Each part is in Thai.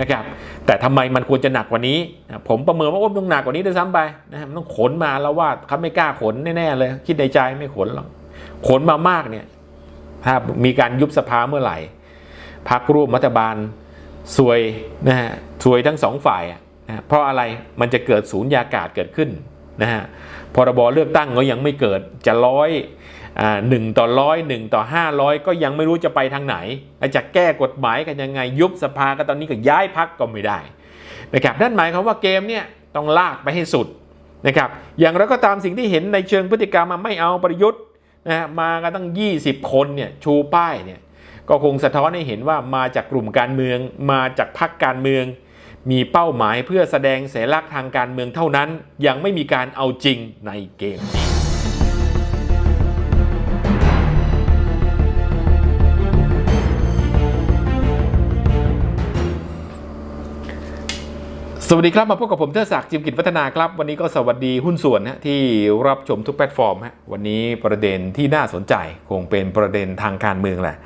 นะครับแต่ทำไมมันควรจะหนักกว่านี้ ผมประเมินว่าอ้มต้องหนักกว่านี้ด้วยซ้ำไปนะมันต้องขนมาแล้วว่าเขาไม่กล้าขนแน่ๆเลย คิดในใจไม่ขนหรอกขนมามากเนี่ยถ้ามีการยุบสภาเมื่อไหร่พักร่วมรัฐบาลสวยนะฮะสวยทั้งสองฝ่ายนะเพราะอะไรมันจะเกิดศูนยากาศเกิดขึ้นนะฮะพรบเลือกตั้งก็ยังไม่เกิดจะร้อย หนึ่งต่อร้อยหนึ่งต่อห้าร้อยก็ยังไม่รู้จะไปทางไหนจะแก้กฎหมายกันยังไงยุบสภาก็ตอนนี้ก็ย้ายพักก็ไม่ได้นะครับนั่นหมายความว่าเกมเนี่ยต้องลากไปให้สุดนะครับอย่างไรก็ตามสิ่งที่เห็นในเชิงพฤติกรรมมาไม่เอาประยุทธ์นะมากันตั้ง 20 คนเนี่ยชูป้ายเนี่ยก็คงสะท้อนให้เห็นว่ามาจากกลุ่มการเมืองมาจากพักการเมือง มีเป้าหมายเพื่อแสดงเสรีลักษ์ทางการเมืองเท่านั้น ยังไม่มีการเอาจริงในเกม สวัสดีครับ มาพบกับผมเทศศักดิ์จิมกิจวัฒนาครับ วันนี้ก็สวัสดีหุ้นส่วนนะที่รับชมทุกแพลตฟอร์มฮะวันนี้ประเด็นที่น่าสนใจคงเป็นประเด็นทางการเมืองแหละ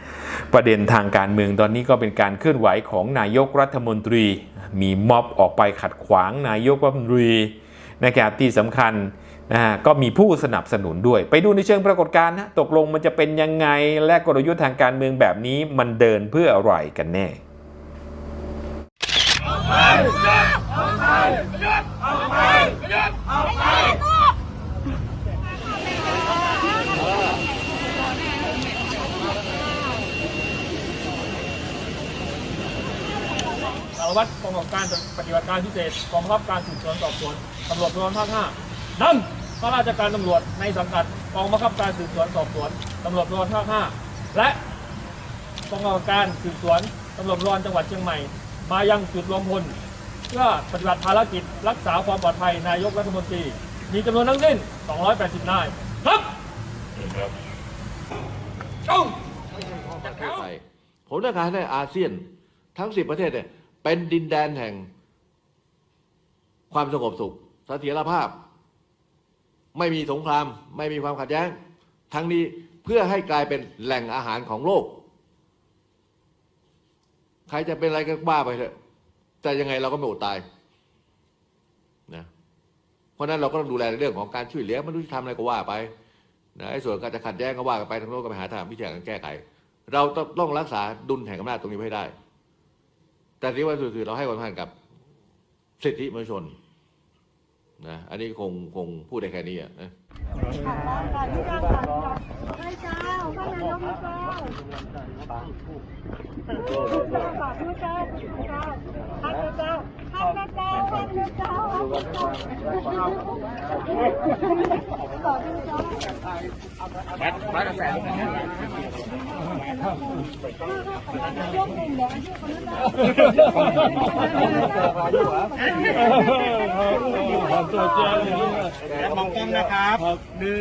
ประเด็นทางการเมืองตอนนี้ก็เป็นการเคลื่อนไหวของนายกรัฐมนตรี มีม็อบออกไปขัดขวางนายกรัฐมนตรีนะครับที่สำคัญนะฮะก็มีผู้สนับสนุนด้วย ไปดูในเชิงปรากฏการณ์นะตกลงมันจะเป็นยังไงและกลยุทธ์ทางการเมืองแบบนี้มันเดินเพื่ออะไรกันแน่ สารวัตรกองกำกับการปฏิบัติการพิเศษกองบังคับการสืบสวนสอบสวนตำรวจภูธรภาคห้านั่นข้าราชการตำรวจในสังกัดกองบังคับการสืบสวนสอบสวนตำรวจภูธรภาคห้าและกองกำกับการสืบสวนตำรวจภูธรจังหวัดเชียงใหม่ มายังจุดรวมพล เพื่อปฏิบัติภารกิจรักษาความปลอดภัยนายกรัฐมนตรี มีจำนวนทั้งสิ้น 280 นาย ครับจงประเทศไทยผมต้องการให้อาเซียนทั้ง 10 ประเทศเนี่ยเป็นดินแดนแห่ง ความสงบสุขเสถียรภาพ ไม่มีสงคราม ไม่มีความขัดแย้ง ทั้งนี้เพื่อให้กลายเป็นแหล่งอาหารของโลก ใครจะเป็นอะไรก็บ้าไปเถอะ แต่ยังไงเราก็ไม่อดตายนะเพราะนั้นเราก็ต้องดูแลในเรื่องของการช่วยเหลือมันุษยธรทำอะไรก็ว่าไปนะไอ้ส่วนการจะขัดแย้งก็ว่ากันไปทางโลกก็ไปหาทางพิจารณาแก้ไข เราต้องรักษาดุลแห่งอำนาจตรงนี้ให้ได้ แต่ที่ว่าสุดคือเราให้ความสำคัญกับสิทธิมนุษยชนนะอันนี้คงคงพูดได้แค่นี้อะนะใช่เจ้าพระนายกมีเจ้า มัดมัดกระแสตัวเจ้าเลมองกล้องนะครับหนึ่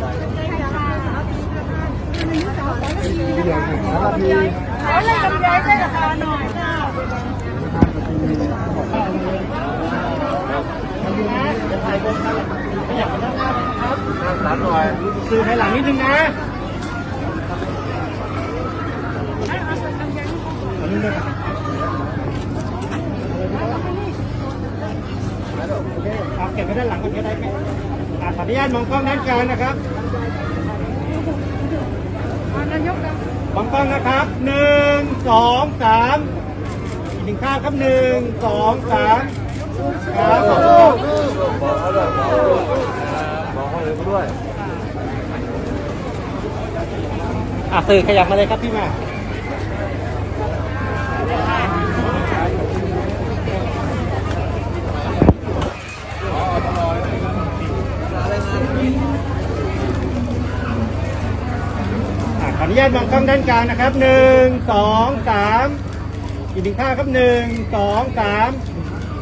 ขอเลยกำไรได้ราคาหน่อยค่ะไม่อยากมานั่งหน้าเลยนะครับหลังหน่อยคือให้หลังนิดนึงนะอันนี้นะครับเอาเก็บไว้ด้านหลังก่อนก็ได้ไหม ขออนุญาตมองกล้องด้านกลางนะครับมองกล้องนะครับหนึ่งสองสามอีกหนึ่งข้าครับหนึ่งสองสามครับบอกเขาด้วยบอกเขาเลยด้วยอะสื่อขยับมาเลยครับพี่มา อนุญาตมองกล้องด้านกลางนะครับหนึ่งสองสามอีกหนึ่งท่าครับหนึ่งสองสาม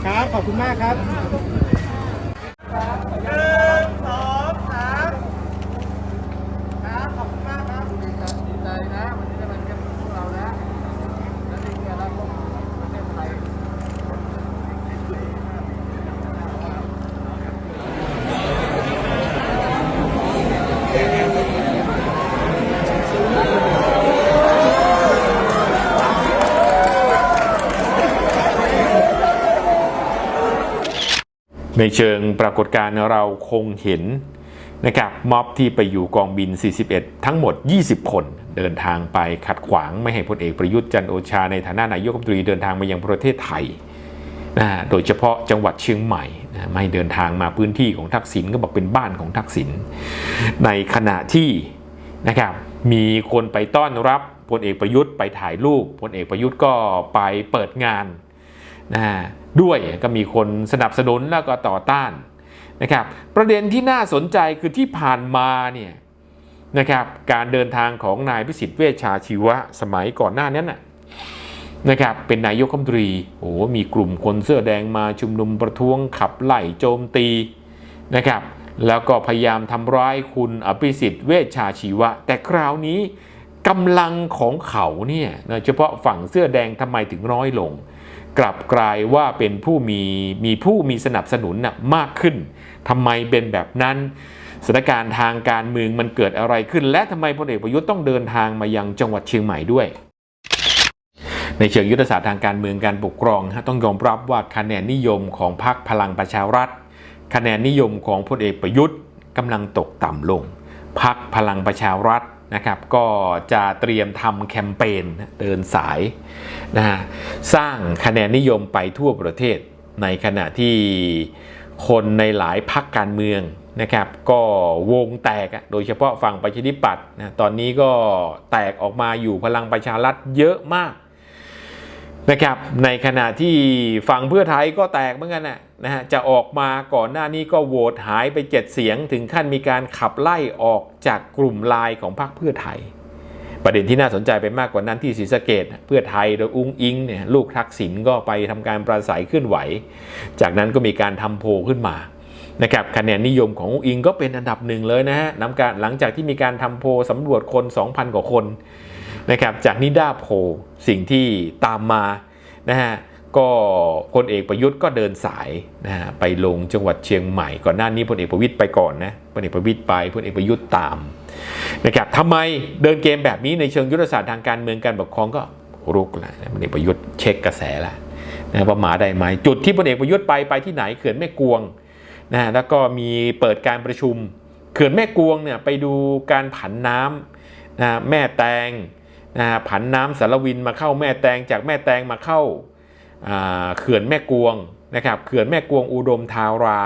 ครับขอบคุณมากครับ ในเชิงปรากฏการณ์เราคงเห็นนะครับม็อบที่ไปอยู่กองบิน 41 ทั้งหมด 20 คน เดินทางไปขัดขวางไม่ให้พลเอกประยุทธ์จันโอชาในฐานะนายกรัฐมนตรีเดินทางมายังประเทศไทยนะโดยเฉพาะจังหวัดเชียงใหม่นะไม่เดินทางมาพื้นที่ของทักษิณก็บอกเป็นบ้านของทักษิณในขณะที่นะครับมีคนไปต้อนรับพลเอกประยุทธ์ไปถ่ายรูปพลเอกประยุทธ์ก็ไปเปิดงาน นะด้วยก็มีคนสนับสนุนแล้วก็ต่อต้านนะครับประเด็นที่น่าสนใจคือที่ผ่านมาเนี่ยนะครับการเดินทางของนายพิสิทธิ์เวชชาชีวะสมัยก่อนหน้านั้นน่ะนะครับเป็นนายกรัฐมนตรีโอ้มีกลุ่มคนเสื้อแดงมาชุมนุมประท้วงขับไล่โจมตีนะครับแล้วก็พยายามทำร้ายคุณอภิสิทธิ์เวชชาชีวะ แต่คราวนี้กำลังของเขาเนี่ยโดยเฉพาะฝั่งเสื้อแดงทำไมถึงน้อยลง กลับกลายว่าเป็นผู้มีมีผู้มีสนับสนุนน่ะมากขึ้นทำไมเป็นแบบนั้นสถานการณ์ทางการเมืองมันเกิดอะไรขึ้น และทำไมพลเอกประยุทธ์ต้องเดินทางมายังจังหวัดเชียงใหม่ด้วยในเชิงยุทธศาสตร์ทางการเมืองการปกครองฮะต้องยอมรับว่าคะแนนนิยมของพรรคพลังประชารัฐ คะแนนนิยมของพลเอกประยุทธ์กำลังตกต่ำลงพรรคพลังประชารัฐ นะครับก็จะเตรียมทำแคมเปญเดินสายนะฮะสร้างคะแนนนิยมไปทั่วประเทศในขณะที่คนในหลายพักการเมืองนะครับก็วงแตกโดยเฉพาะฝั่งประชาธิปัตย์นะตอนนี้ก็แตกออกมาอยู่พลังประชารัฐเยอะมาก นะครับในขณะที่ฝั่งเพื่อไทยก็แตกเหมือนกันนะนะฮะจะออกมาก่อนหน้านี้ก็โหวตหายไป 7 เสียง ถึงขั้นมีการขับไล่ออกจากกลุ่มลน์ของพรรคเพื่อไทย ประเด็นที่น่าสนใจไปมากกว่านั้นที่ศรีสะเกดเพื่อไทยโดยอุ้งอิงเนี่ยลูกทักษิณก็ไปทำการปราศัยเคลื่อนไหว จากนั้นก็มีการทำโพลขึ้นมานะครับคะแนนนิยมของอุ้งอิงก็เป็นอันดับหนึ่งเลยนะฮะนำการหลังจากที่มีการทำโพลสำรวจคน 2,000 กว่าคน นะครับจากนิด้าโพสิ่งที่ตามมานะฮะก็พลเอกประยุทธ์ก็เดินสายนะฮะไปลงจังหวัดเชียงใหม่ ก่อนหน้านี้พลเอกประวิตยไปก่อนนะพลเอกประวิตยไปพลเอกประยุทธ์ตามนะครับทำไมเดินเกมแบบนี้ในเชิงยุทธศาสตร์ทางการเมืองการปกครองก็รุกแหละพลเอกประยุทธ์เช็คกระแสแล้วนะว่ามาได้ไหมจุดที่พลเอกประยุทธ์ไปไปที่ไหนเขื่อนแม่กวงนะฮะแล้วก็มีเปิดการประชุม เขื่อนแม่กวงเนี่ยไปดูการผันน้ำนะแม่แตง นะผันน้ำสารวินมาเข้าแม่แตงจากแม่แตงมาเข้าเขื่อนแม่กวงนะครับเขื่อนแม่กวงอุดมทารา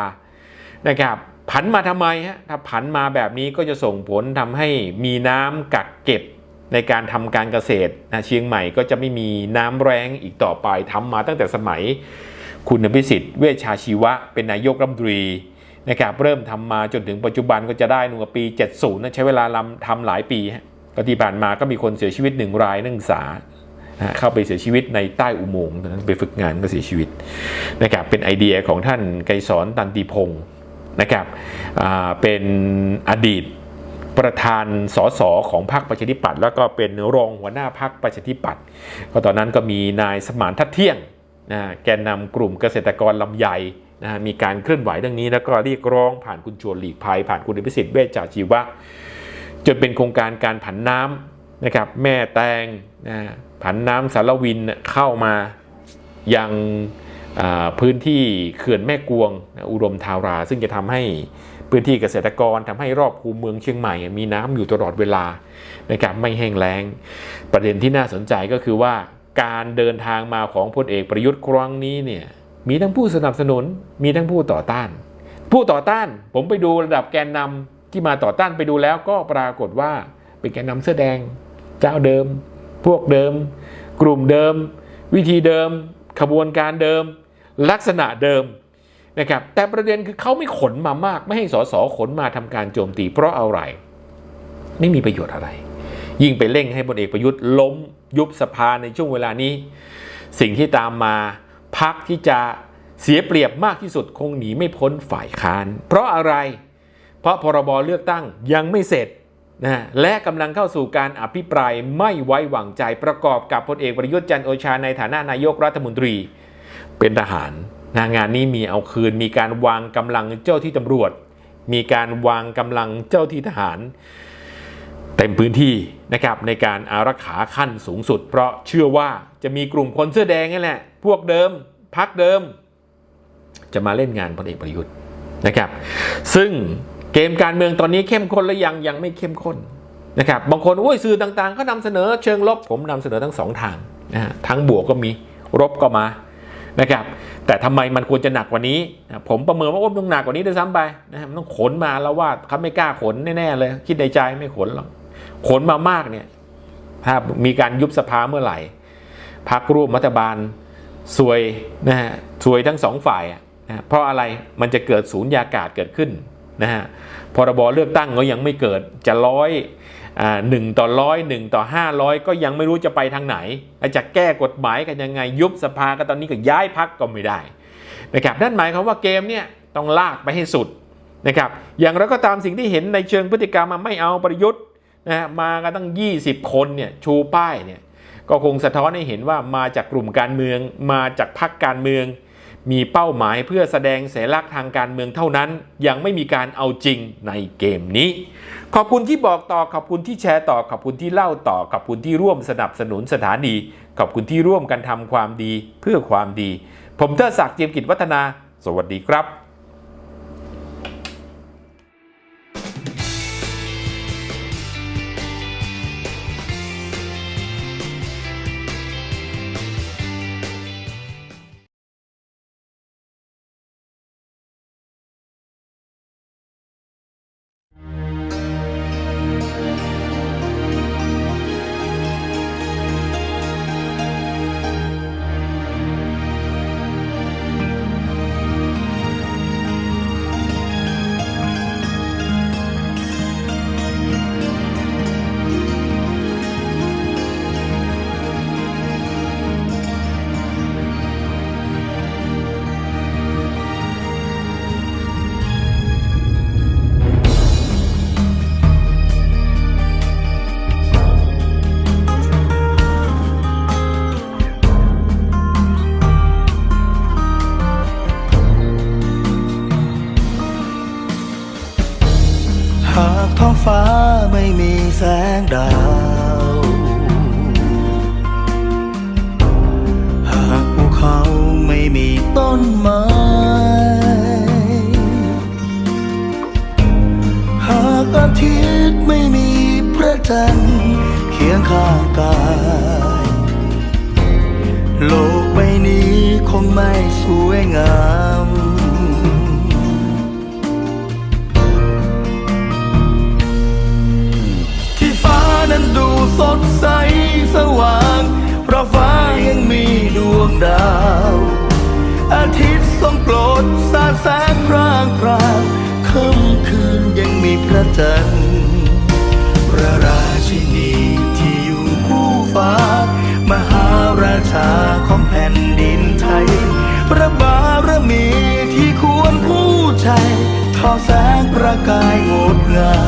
นะครับผันมาทำไมฮะถ้าผันมาแบบนี้ก็จะส่งผลทำให้มีน้ำกักเก็บในการทำการเกษตรนะเชียงใหม่ก็จะไม่มีน้ำแรงอีกต่อไปทำมาตั้งแต่สมัยคุณอภิสิทธิ์เวชชาชีวะ เป็นนายกรัฐมนตรีนะครับเริ่มทำมาจนถึงปัจจุบันก็จะได้หนู่นกับปี 70นะใช้เวลาทำหลายปีฮะ ก็ที่ผ่านมาก็มีคนเสียชีวิตหนึ่งรายนักศึกษาเข้าไปเสียชีวิตในใต้อุโมงค์ไปฝึกงานก็เสียชีวิตนะครับเป็นไอเดียของท่านไกรสอนตันติพงศ์นะครับเป็นอดีตประธานสสของพรรคประชาธิปัตย์แล้วก็เป็นรองหัวหน้าพรรคประชาธิปัตย์ก็ตอนนั้นก็มีนายสมานทัดเที่ยงนะแกนนำกลุ่มเกษตรกรลำไยนะมีการเคลื่อนไหวเรื่องนี้แล้วก็เรียกร้องผ่านคุณชวนหลีกภัยผ่านคุณอภิสิทธิ์เวชชาชีวะ จนเป็นโครงการการผันน้ำนะครับ แม่แตงนะผันน้ำสารวินเข้ามายังพื้นที่เขื่อนแม่กวงอุดมทารา ซึ่งจะทำให้พื้นที่เกษตรกรทำให้รอบคูเมืองเชียงใหม่ มีน้ำอยู่ตลอดเวลานะครับไม่แห้งแล้ง ประเด็นที่น่าสนใจก็คือว่าการเดินทางมาของพลเอกประยุทธ์ครั้งนี้เนี่ยมีทั้งผู้สนับสนุนมีทั้งผู้ต่อต้าน ผู้ต่อต้านผมไปดูระดับแกนนำ ที่มาต่อต้านไปดูแล้วก็ปรากฏว่าเป็นแกนนำเสื้อแดง เจ้าเดิม พวกเดิม กลุ่มเดิม วิธีเดิม ขบวนการเดิม ลักษณะเดิมนะครับแต่ประเด็นคือเขาไม่ขนมามาก ไม่ให้สสขนมาทำการโจมตี เพราะอะไร ไม่มีประโยชน์อะไร ยิ่งไปเร่งให้พลเอกประยุทธ์ล้มยุบสภาในช่วงเวลานี้ สิ่งที่ตามมาพักที่จะเสียเปรียบมากที่สุดคงหนีไม่พ้นฝ่ายค้าน เพราะอะไร เพราะพรบเลือกตั้งยังไม่เสร็จนะและกำลังเข้าสู่การอภิปรายไม่ไว้วางใจประกอบกับพลเอกประยุทธ์จันโอชาในฐานะนายกรัฐมนตรี เป็นทหารนะงานนี้มีเอาคืน มีการวางกำลังเจ้าที่ตำรวจ มีการวางกำลังเจ้าที่ทหาร เต็มพื้นที่นะครับในการอารักขาขั้นสูงสุด เพราะเชื่อว่าจะมีกลุ่มคนเสื้อแดงนี่แหละพวกเดิมพักเดิม จะมาเล่นงานพลเอกประยุทธ์นะครับ ซึ่ง เกมการเมืองตอนนี้เข้มข้นหรือยังยังไม่เข้มข้นนะครับบางคนโอ้ยสื่อต่างๆ ก็นำเสนอเชิงลบผมนำเสนอทั้งสองทางนะฮะทั้งบวกก็มีลบก็มานะครับแต่ทำไมมันควรจะหนักกว่านี้นะผมประเมินว่าโอ้ยต้องหนักกว่านี้ด้วยซ้ำไปนะฮะมันต้องขนมาแล้วว่าเขาไม่กล้าขนแน่ๆเลย คิดในใจไม่ขนหรอกขนมามากเนี่ยถ้ามีการยุบสภาเมื่อไหร่พักร่วมรัฐบาลซวยนะฮะซวยทั้งสองฝ่ายนะเพราะอะไรมันจะเกิดศูนย์ยากาศเกิดขึ้น นะฮะพรบเลือกตั้งก็ยังไม่เกิดจะร้อยอ่าหนึ่งต่อร้อยหนึ่งต่อห้าร้อยก็ยังไม่รู้จะไปทางไหนจะแก้กฎหมายกันยังไงยุบสภาก็ตอนนี้ก็ย้ายพักก็ไม่ได้นะครับนั่นหมายความว่าเกมเนี่ยต้องลากไปให้สุดนะครับอย่างไรก็ตามสิ่งที่เห็นในเชิงพฤติกรรมมาไม่เอาประยุทธ์นะฮะมากันตั้ง 20 คนเนี่ยชูป้ายเนี่ยก็คงสะท้อนให้เห็นว่ามาจากกลุ่มการเมือง มาจากพรรคการเมือง มีเป้าหมายเพื่อแสดงเสลักษณ์ทางการเมืองเท่านั้น ยังไม่มีการเอาจริงในเกมนี้ ขอบคุณที่บอกต่อขอบคุณที่แชร์ต่อขอบคุณที่เล่าต่อขอบคุณที่ร่วมสนับสนุนสถานี ขอบคุณที่ร่วมกันทำความดีเพื่อความดี ผมเทอศักดิ์เจียมกิจวัฒนา สวัสดีครับากอาทิตย์ไม่มีพระจันทร์เคียงข้างกาย โลกใบนี้คงไม่สวยงามที่ฟ้านั้นดูสดใสสว่าง เพราะฟ้ายังมีดวงดาว อาทิตย์ทรงโปรดสาดแสงพร่างพราง ค่ำคืนยังมีพระจันทร์พระราชินีที่อยู่คู่ฟ้า มหาราชาของแผ่นดินไทย พระบารมีที่ควรผู้ใจทอแสงประกายงดงาม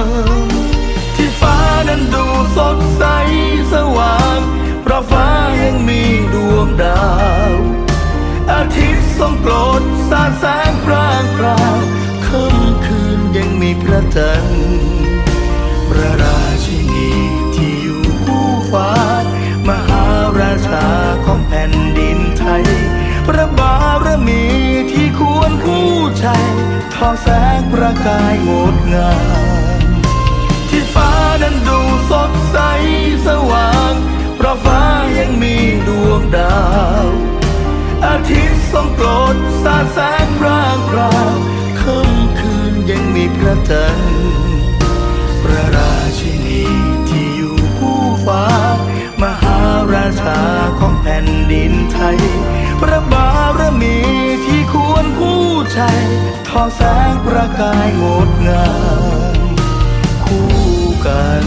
ม ทรงโปรดสาดแสงพร่างพราค่ำคืนยังมีพระจันทร์พระราชินีที่อยู่คู่ฟ้ามหาราชาของแผ่นดินไทย พระบารมีที่ควรคู่ใจทอแสงประกายงดงามที่ฟ้านั้นดูสด ทอแสงประกายงดงามคู่กัน